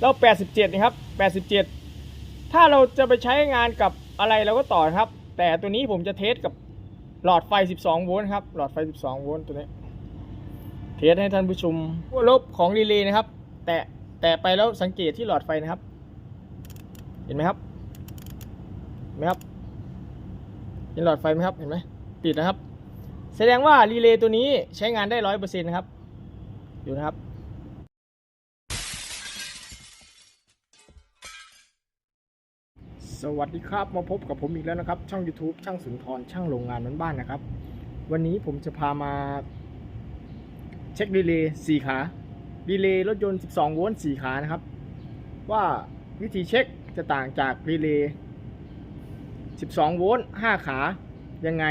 แล้ว 87 นะครับ 87 ถ้าเราจะไปใช้งานกับอะไรเราก็ต่อครับ แต่ตัวนี้ผมจะเทสกับหลอดไฟ 12 โวลต์ครับ หลอดไฟ 12 โวลต์ตัวนี้ เทสให้ท่านผู้ชมขั้วลบของรีเลย์นะครับ แต่แต่ไปแล้วสังเกตที่หลอดไฟนะครับ เห็นไหมครับ เห็นไหมครับ เห็นหลอดไฟไหมครับ เห็นไหม ติดนะครับ แสดงว่ารีเลย์ตัวนี้ใช้งานได้ร้อยเปอร์เซ็นต์นะครับดูนะครับ สวัสดีครับมาพบกับผมอีกแล้วนะครับ ช่อง YouTube ช่างสุนทรช่างโรงงานบ้านๆนะครับ วันนี้ผมจะพามาเช็ครีเลย์4ขารีเลย์รถยนต์ 12 โวลต์4ขานะครับ ว่าวิธีเช็คจะต่างจากรีเลย์ 12 โวลต์5ขายังไง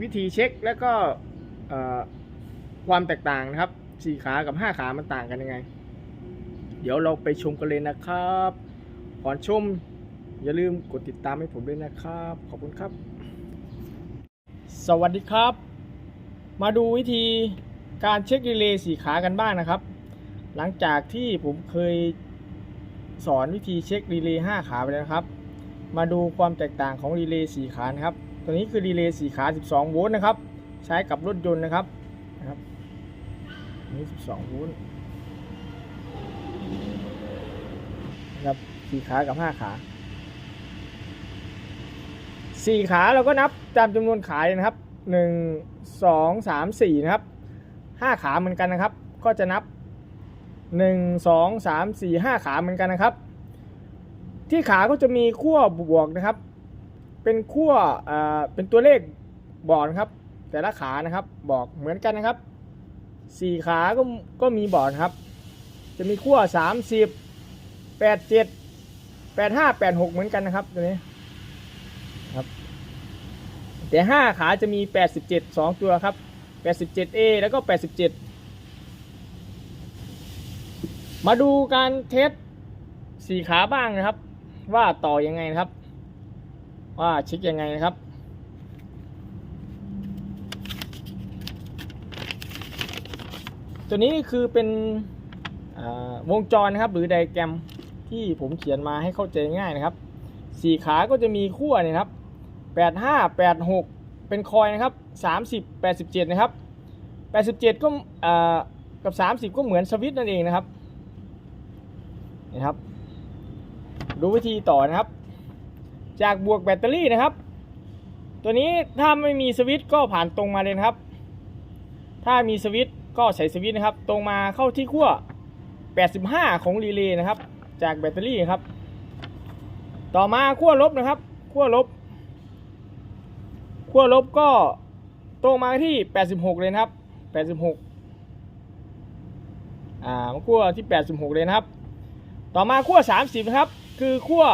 วิธีเช็คแล้วก็ความแตกต่างนะครับ 4 ขากับ 5 ขามันต่างกันยังไง เดี๋ยวเราไปชมกันเลยนะครับ ก่อนชม อย่าลืมกดติดตามให้ผมด้วยนะครับ ขอบคุณครับ สวัสดีครับ มาดูวิธีการเช็ครีเลย์สีขากันบ้างนะครับ หลังจากที่ผมเคยสอนวิธีเช็ครีเลย์5ขาไปแล้วครับ มาดูความแตกต่างของรีเลย์4ขานะครับ ตัวนี้คือรีเลย์4ขา 12 โวลต์นะครับ ใช้กับรถยนต์นะครับนะครับอันนี้12 โวลต์นะครับ 4ขากับ5ขา4ขาเราก็นับตามจำนวนขาเลยนะครับ1 2 3 4นะครับ5ขาเหมือนกันนะครับ ก็จะนับ1 2 3 4 5ขาเหมือนกันนะครับ ที่ขาก็จะมีขั้วบวกนะครับ เป็นขั้วอ่าเป็นตัวเลขบอกนะครับ แต่ละขานะครับบอกเหมือนกันนะครับสี่ขาก็ก็มีบอกนะครับ จะมีขั้วสามสิบแปดเจ็ด แปดห้าแปดหกเหมือนกันนะครับตัวนี้ครับ แต่ห้าขาจะมีแปดสิบเจ็ดสองตัวครับแปดสิบเจ็ดเอแล้วก็แปดสิบเจ็ดมาดูการเทสสี่ขาบ้างนะครับ ว่าต่อยังไงนะครับ ว่าเช็คยังไงนะครับตัวนี้คือเป็นวงจรนะครับหรือไดแกรม ที่ผมเขียนมาให้เข้าใจง่ายนะครับสี่ขาก็จะมีขั้วเนี่ยครับแปดห้าแปดหกเป็นคอยนะครับสามสิบแปดสิบเจ็ดนะครับแปดสิบเจ็ดก็อ่ากับสามสิบก็เหมือนสวิตนั่นเองนะครับนี่ครับ ดูวิธีต่อนะครับ จากบวกแบตเตอรี่นะครับ ตัวนี้ถ้าไม่มีสวิตก็ผ่านตรงมาเลยนะครับ ถ้ามีสวิตก็ใส่สวิตนะครับ ตรงมาเข้าที่ขั้ว 85 ของรีเลย์นะครับ จากแบตเตอรี่ครับ ต่อมาขั้วลบนะครับขั้วลบขั้วลบก็ตรงมาที่ 86 เลยนะครับ 86 อ่าขั้วที่ 86 เลยนะครับ ต่อมาขั้ว 30 นะครับ คือขั้ว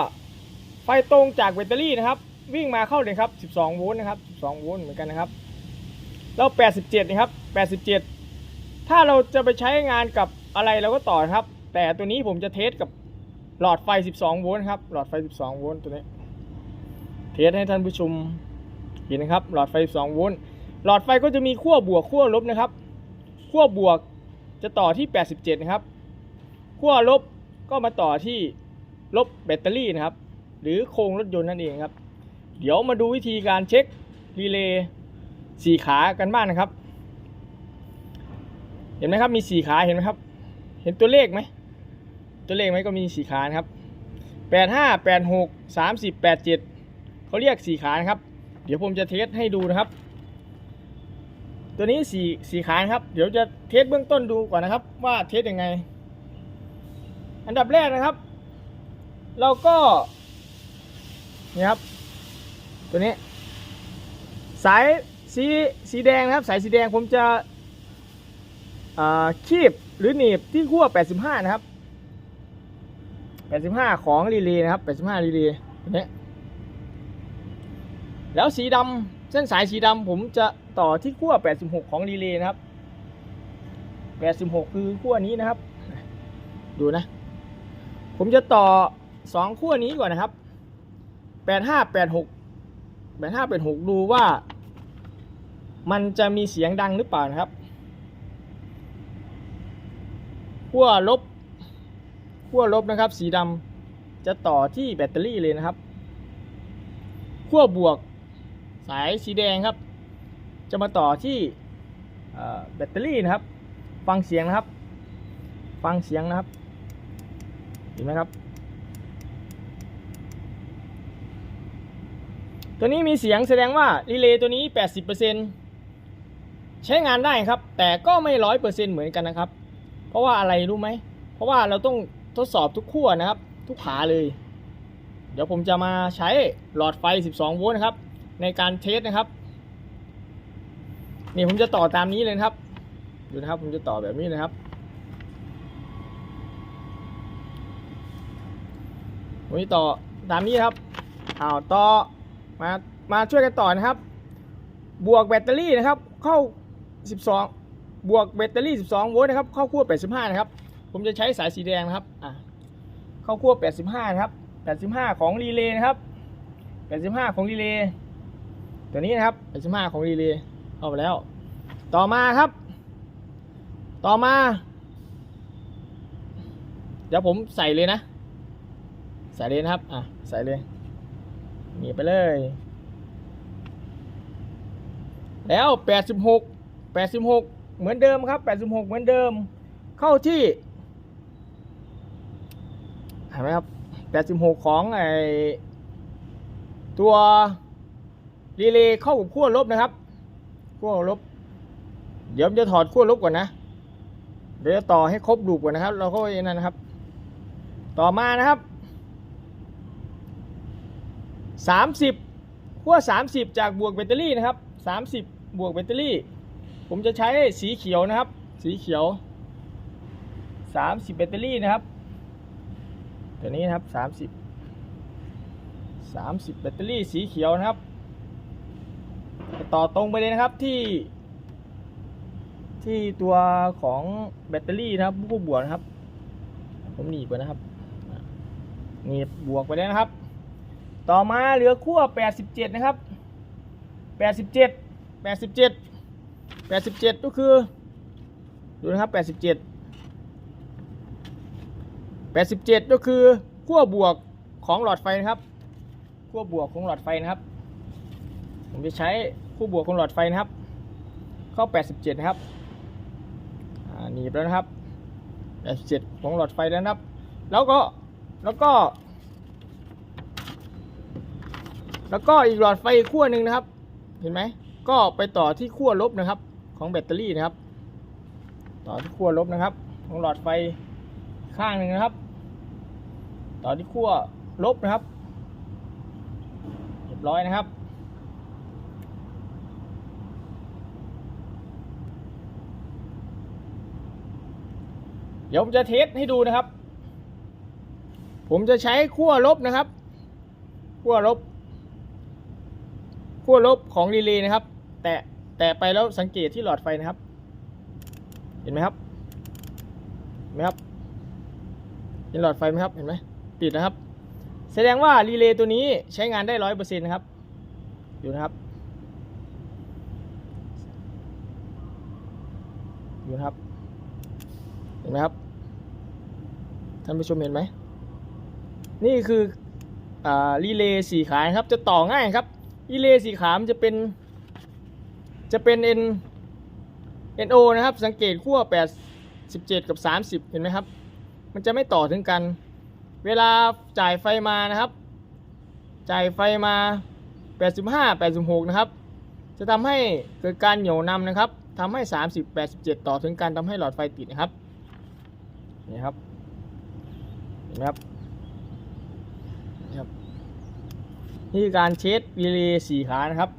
ไฟตรงจากแบตเตอรี่นะครับ วิ่งมาเข้าเลยครับ 12 โวลต์นะครับ 12 โวลต์เหมือนกันนะครับ แล้ว 87 นะครับ 87 ถ้าเราจะไปใช้งานกับอะไรเราก็ต่อครับ แต่ตัวนี้ผมจะเทสกับ หลอดไฟ 12 โวลต์ครับ หลอดไฟ 12 โวลต์ตัวนี้ เทสให้ท่านผู้ชมเห็นนะครับ หลอดไฟ 12 โวลต์ หลอดไฟก็จะมีขั้วบวกขั้วลบนะครับ ขั้วบวกจะต่อที่ 87 นะครับ ขั้วลบก็มาต่อที่ลบแบตเตอรี่นะครับ หรือโครงรถยนต์นั่นเองครับ เดี๋ยวมาดูวิธีการเช็ครีเลย์สี่ขากันบ้างนะครับ เห็นไหมครับ มีสี่ขาเห็นไหมครับ เห็นตัวเลขไหม ตัวเลขไหมก็มีสี่ขานะครับแปดห้าแปดหกสามสิบแปดเจ็ดเขาเรียกสี่ขานะครับ เดี๋ยวผมจะเทสให้ดูนะครับ ตัวนี้สี่สี่ขานครับ เดี๋ยวจะเทสเบื้องต้นดูก่อนนะครับ ว่าเทสยังไง อันดับแรกนะครับ เราก็นี่ครับ ตัวนี้ สายสีสีแดงนะครับ สายสีแดงผมจะคีบหรือหนีบที่ขั้ว85 นะครับ 85 ของรีเลย์นะครับ 85รีเลย์ตัวนี้แล้วสีดำเส้นสายสีดำผมจะต่อที่ขั้ว 86 ของรีเลย์นะครับ 86 คือขั้วนี้นะครับ ดูนะ ผมจะต่อ 2 ขั้วนี้ก่อนนะครับ 85 86 85 86 ดูว่า มันจะมีเสียงดังหรือเปล่านะครับขั้วลบ ขั้วลบนะครับ สีดำจะต่อที่แบตเตอรี่เลยนะครับขั้วบวกสายสีแดงครับ จะมาต่อที่แบตเตอรี่นะครับ ฟังเสียงนะครับ ฟังเสียงนะครับเห็นไหมครับ ตัวนี้มีเสียงแสดงว่ารีเลย์ตัวนี้ 80%ใช้งานได้ครับ แต่ก็ไม่ร้อยเปอร์เซ็นต์เหมือนกันนะครับ เพราะว่าอะไรรู้ไหม เพราะว่าเราต้อง ทดสอบทุกขั้วนะครับ ทุกขาเลย เดี๋ยวผมจะมาใช้หลอดไฟ 12 โวลต์นะครับ ในการเทสนะครับ นี่ผมจะต่อตามนี้เลยครับดูนะครับผมจะต่อแบบนี้นะครับผมจะต่อตามนี้ครับอ้าวต่อมามาช่วยกันต่อนะครับ บวกแบตเตอรี่นะครับ เข้า 12 บวกแบตเตอรี่ 12 โวลต์นะครับ เข้าขั้ว85 นะครับ ผมจะใช้สายสีแดงนะครับอะเข้าขั้ว 85 นะครับ 85 ของรีเลย์นะครับ 85 ของรีเลย์ตัวนี้นะครับ 85 ของรีเลย์เข้าไปแล้ว ต่อมาครับ ต่อมา เดี๋ยวผมใส่เลยนะ ใส่เลยนะครับ อะ ใส่เลยหนีไปเลย แล้ว 86 86 เหมือนเดิมครับ 86 เหมือนเดิม เข้าที่ เห็นไหมครับ86ของไอตัวรีเลย์เข้ากับขั้วลบนะครับขั้วลบ เดี๋ยวผมจะถอดขั้วลบก่อนนะ เดี๋ยวจะต่อให้ครบลูก่อนนะครับ เราก็อย่างนั้นนะครับ ต่อมานะครับ30ขั้ว30จากบวกแบตเตอรี่นะครับ30บวกแบตเตอรี่ ผมจะใช้สีเขียวนะครับ สีเขียว30แบตเตอรี่นะครับ ตัวนี้นะครับ30 30แบตเตอรี่สีเขียวนะครับ ต่อตรงไปเลยนะครับที่ ที่ตัวของแบตเตอรี่นะครับผู้บวกนะครับ ผมหนีไปนะครับหนีบบวกไปแล้วนะครับ ต่อมาเหลือขั้ว87นะครับ87 87 87ก็คือดูนะครับ87 87 ก็คือขั้วบวกของหลอดไฟนะครับขั้วบวกของหลอดไฟนะครับ ผมจะใช้ขั้วบวกของหลอดไฟนะครับ เข้า 87 นะครับหนีบแล้วนะครับ 87 ของหลอดไฟแล้วนะครับ แล้วก็แล้วก็ แล้วก็อีกหลอดไฟขั้วหนึ่งนะครับ เห็นไหมก็ไปต่อที่ขั้วลบนะครับ ของแบตเตอรี่นะครับ ต่อที่ขั้วลบนะครับ ของหลอดไฟข้างหนึ่งนะครับ ต่อที่ขั้วลบนะครับเรียบร้อยนะครับ เดี๋ยวผมจะเทสให้ดูนะครับ ผมจะใช้ขั้วลบนะครับขั้วลบขั้วลบของรีเลย์นะครับ แตะแตะไปแล้วสังเกตที่หลอดไฟนะครับ เห็นไหมครับเห็นไหมครับเห็นหลอดไฟไหมครับเห็นไหม ติดนะครับ แสดงว่ารีเลย์ตัวนี้ใช้งานได้ร้อยเปอร์เซ็นต์นะครับดูนะครับดูนะครับ เห็นไหมครับ ท่านผู้ชมเห็นไหม นี่คืออรีเลย์สี่ขาครับ จะต่อง่ายครับรีเลย์สี่ขามันจะเป็น จะเป็น N NO นะครับ สังเกตขั้ว87กับ 30 เห็นไหมครับ มันจะไม่ต่อถึงกัน เวลาจ่ายไฟมานะครับ จ่ายไฟมา 85 86 นะครับ จะทำให้เกิดการเหนี่ยวนำนะครับทำให้ 30 87 ต่อถึงกันทำให้หลอดไฟติดนะครับ นี่ครับเห็นไหมครับนี่ครับ นี่คือการเช็ดรีเลย์สี่ขานะครับ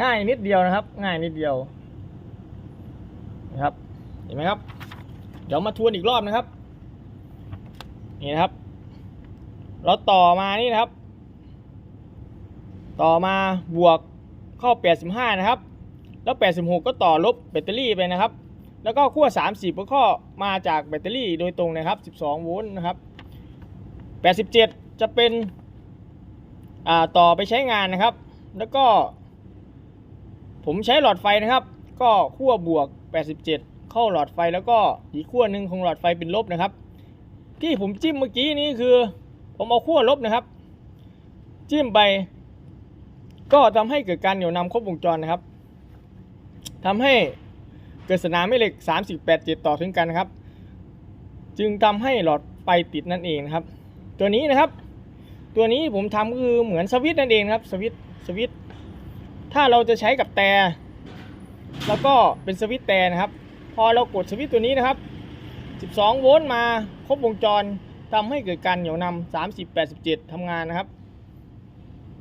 ง่ายนิดเดียวนะครับ ง่ายนิดเดียวนะครับ เห็นไหมครับ เดี๋ยวมาทวนอีกรอบนะครับ นี่นะครับ เราต่อมานี่นะครับ ต่อมาบวกเข้า 85 นะครับ แล้ว 86 ก็ต่อลบแบตเตอรี่ไปนะครับ แล้วก็ขั้ว 30 ก็ข้อมาจากแบตเตอรี่โดยตรงนะครับ 12 โวลต์นะครับ 87 จะเป็นต่อไปใช้งานนะครับ แล้วก็ ผมใช้หลอดไฟนะครับ ก็ขั้วบวก 87 เข้าหลอดไฟแล้วก็อีกขั้วหนึ่งของหลอดไฟเป็นลบนะครับ ที่ผมจิ้มเมื่อกี้นี้คือ ผมเอาขั้วลบนะครับ จิ้มไป ก็ทำให้เกิดการเหนี่ยวนำครบวงจรนะครับทำให้เกิดสนามแม่เหล็ก3087 ต่อถึงกันนะครับ จึงทำให้หลอดไฟติดนั่นเองนะครับ ตัวนี้นะครับ ตัวนี้ผมทำก็คือเหมือนสวิตนั่นเองครับสวิตสวิตถ้าเราจะใช้กับแต่แล้วก็เป็นสวิตแต่นะครับ พอเรากดสวิตช์ตัวนี้นะครับ 12 โวลต์มาครบวงจรทำให้เกิดการเหนี่ยวนำ30 87ทำงานนะครับ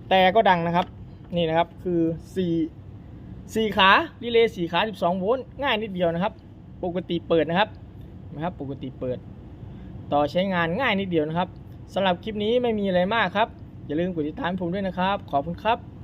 แต่ก็ดังนะครับนี่นะครับคือ 4 4 ขารีเลย์4ขา 12 โวลต์ง่ายนิดเดียวนะครับ ปกติเปิดนะครับนะครับ ปกติเปิด ต่อใช้งานง่ายนิดเดียวนะครับสำหรับคลิปนี้ไม่มีอะไรมากครับ อย่าลืมกดติดตามผมด้วยนะครับ ขอบคุณครับ